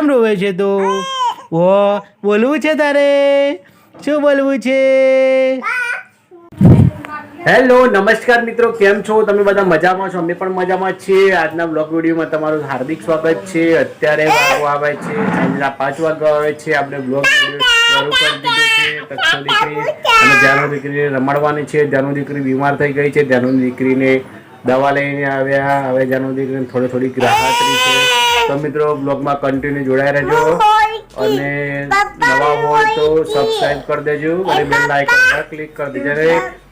કેમ રોવે છે તું? ઓ, બોલવું છે તારે? શું બોલવું છે? હેલો, નમસ્કાર મિત્રો, કેમ છો? તમે બધા મજામાં છો? અમે પણ મજામાં છીએ. આજના બ્લોગ વિડીયોમાં તમારું હાર્દિક સ્વાગત છે. અત્યારે વાગો આવે છે, સાંજના પાંચ વાગવા આવે છે. આપણે બ્લોગ વીડિયો શરૂ કરી દીધો છે તક્ષો દીકરી અને જાનુ દીકરીને રમાડવાની છે. જાનુ દીકરી બીમાર થઈ ગઈ છે. જાનુ દીકરીને દવા લઈને આવ્યા. હવે જાનુ દીકરીને થોડી થોડી રાહત છે. તો મિત્રો બ્લોગમાં કન્ટિન્યુ જોડાઈ રહેજો. અને નવા હોય તો સબસ્ક્રાઇબ કરી દેજો અને બેલ આઇકન પર ક્લિક કરી દેજો. અને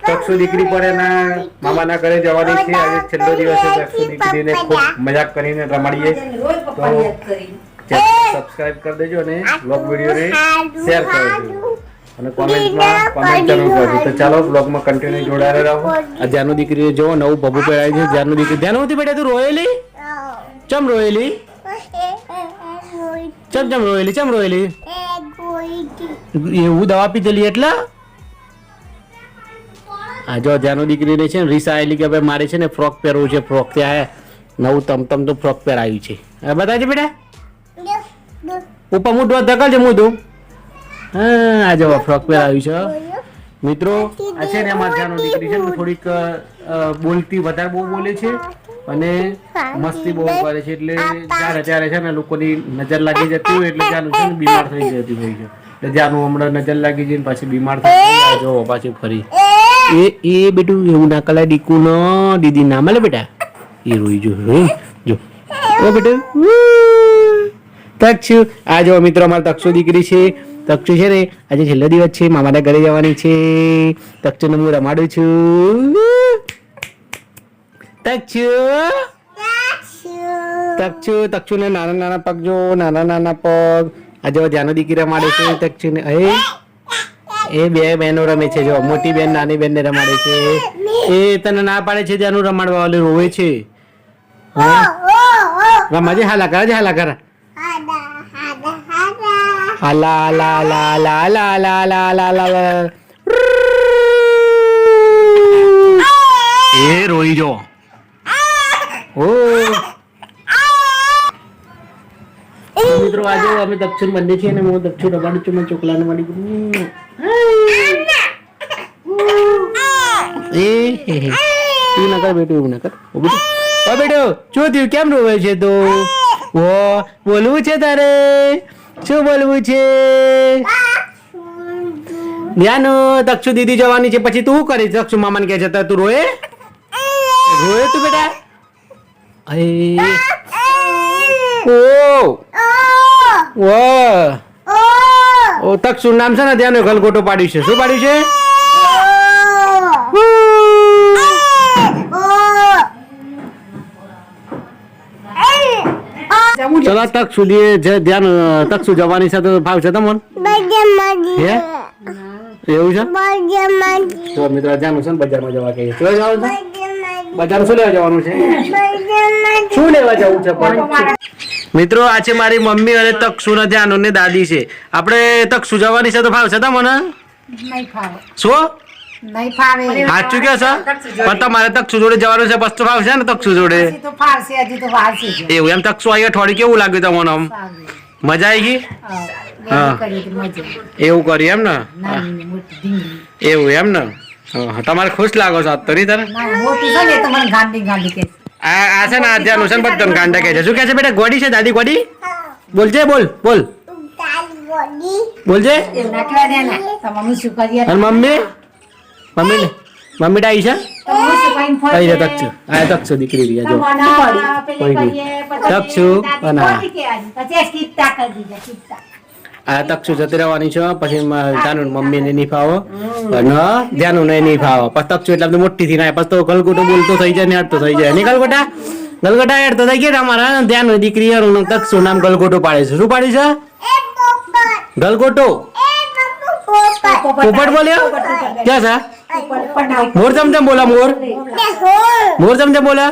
તક્ષુ દીકરી પણ એના મામાના ઘરે જવાની છે. આજે છેલ્લો દિવસ છે તક્ષુ દીકરીને ખૂબ મજાક કરીને રમાડીએ. તો સબસ્ક્રાઇબ કરી દેજો અને બ્લોગ વિડીયોને શેર કરી દેજો. અને કોમેન્ટમાં કોમેન્ટ જરૂર કરજો. તો ચાલો બ્લોગમાં કન્ટિન્યુ જોડાયેલા રહો. આ જાનુ દીકરીએ જો નવું ભગું પહેરાય છે જાનુ દીકરી ધ્યાન નથી બેટા તું રોયેલી? ચમ રોયેલી? ચમ ચમ રોયેલી ચમ રોયેલી? એવું દવા પીધેલી એટલે? આ જો જાનો દીકરીને છે ને રીસા આવેલી કે ભાઈ મારે છે ને ફ્રોક પહેરવું છે, ફ્રોક ત્યાં નવું તમતમ તો ફ્રોક પહેરાયું છે. હવે બતાવજે બેટા. ઉપર મોટું ધકલ છે મોટું હા, આ જો ફ્રોક પહેરાયું છે મિત્રો, આ છે ને અમારી જાનો દીકરી છે ને થોડીક બોલતી, વધારે બહુ બોલે છે. અને મસ્તી બહુ કરે છે એટલે જ્યારે ત્યારે છે ને લોકોની નજર લાગી જતી હોય એટલે જાનું છે ને બીમાર થઈ જતી હોય છે. એટલે જાનું હમણાં નજર લાગી જઈને પાછી બીમાર થઈ જો પાછી ફરી. એ એ બેટું એવું ના કલા ડીકુ નો દીદી ના. મળે બેટા? એ રોઈ જો રોઈ. જો. ઓ બેટું. તક્ષુ. આ જો મિત્રો અમારે તક્ષુ દીકરી છે. તક્ષુ છે ને આજે છેલ્લો દિવસ છે મામાના ઘરે જવાની છે. તક્ષુને હું રમાડું છું. તક્ષુ તક્ષુ ને નાના નાના પગ જો નાના નાના પગ આ જો જાનો દીકરી રમાડે છે તક્ષુને એ એ બે બહેનો રમે છે જો મોટી બેન નાની બેન ને રમાડે છે. એ તને ના પાડે છે ત્યાંનું રમાડવા વાળું રોવે છે. હા? રમાજે હાલા કરે હાલા કરે. હાલા લા લા લા લા લા લા લા હાલા એ રોઈ જો ઓ તો મિત્રો આજે અમે દક્ષિણ બંને છીએ અને હું દક્ષિણ રમાડું છું મેં ચોકલાને મારી એ હે હે. તું ના કર બેટું એવું ના કર. ઓ બેટું. ઓ બેટો શું થયું? કેમ રોવે છે તો? ઓ બોલવું છે તારે? શું બોલવું છે? ધ્યાન દક્ષુ દીદી જવાની છે. પછી તું કરીશ? દક્ષુ મામાને કહે છે તો તું રોએ રોએ તું બેટા? અરે. ઓ ઓ. ઓ તક્ષુ નામ છે ને? ત્યાંનું ગલગોટો પાડ્યું છે. શું પાડ્યું છે? ચલો તક સુધી જે ધ્યાન તક્ષુ જવાની છે તો ભાવ છે તમને? હે? એવું છે? તો મિત્રો જાનું છે ને બજારમાં જવા કહીએ. ચલો જવાનું છે? બજાર શું લેવા જવાનું છે? શું લેવા જવું છે પણ? મિત્રો આ છે મારી મમ્મી અને તક્ષુ ને ધ્યાન ને દાદી છે. આપણે તક્ષુ જવાની છે તો ભાવ છે તમને શું? સાચું કે છે? પણ તમારે તક્ષુ જોડે જવાનું છે બસ તો ભાવ છે ને તક્ષુ જોડે. તો ફાવશે તો. એવું એમ તક્ષુ અહીંયા થોડી કેવું લાગ્યું તમને આમ? મજા આવી ગઈ? તો. એવું કર્યું એમ ને. એવું એમ ને? હા, તમારે ખુશ લાગો છો આજ તો નહીં તારે આ આ છે ને આજે અનુસન બધું ગાંડા કહે છે. શું કહે છે બેટા? ગોડી છે દાદી ગોડી? બોલજે બોલ બોલ બોલજે અને મમ્મી? મમ્મી મમ્મી ડાઈ છે? કઈ આ તક દીકરી રિયા તક છું આ. તક્ષુ જતી રહેવાની છે પછી જાનું મમ્મી ને નહીં ફાવો અને ધ્યાનું ને નહીં ફાવો પછી તક્ષુ એટલે બધું મોટી થી ના પછી તો ગલગોટો બોલતો થઈ જાય ને હેડતો થઈ જાય નહીં ગલગોટા ગલગોટા હેડતો થઈ ગયા અમારા ધ્યાન દીકરી હારું તક્ષુ નામ ગલગોટો પાડે છે શું પાડે છે ગલગોટો પોપટ બોલ્યો ક્યાં છે ના મોર ચમચમ બોલા. મોર મોર ચમચમ બોલા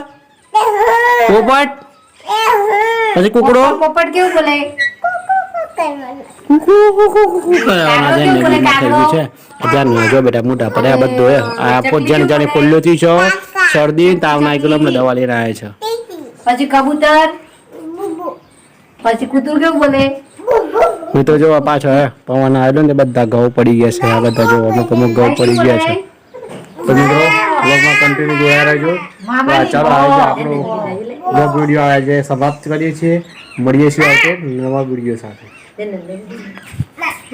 પોપટ. પછી કુકડો પોપટ કેવું બોલે શરદી તાવ ના ગયેલો દવા લઈને આવે છે પછી કબૂતર પછી કૂતરું કેવું બોલે મિત્રો જો પાછો હે પવન આવેલો ને બધા ઘઉં પડી ગયા છે આ બધા જો અમુક અમુક ઘઉં પડી ગયા છે તો મિત્રો બ્લોગમાં કન્ટિન્યુ જોયા રહેજો તો ચાલો આજે આપણો બ્લોગ વીડિયો આજે સમાપ્ત કરીએ છીએ મળીએ છીએ આજે નવા વીડિયો સાથે then go.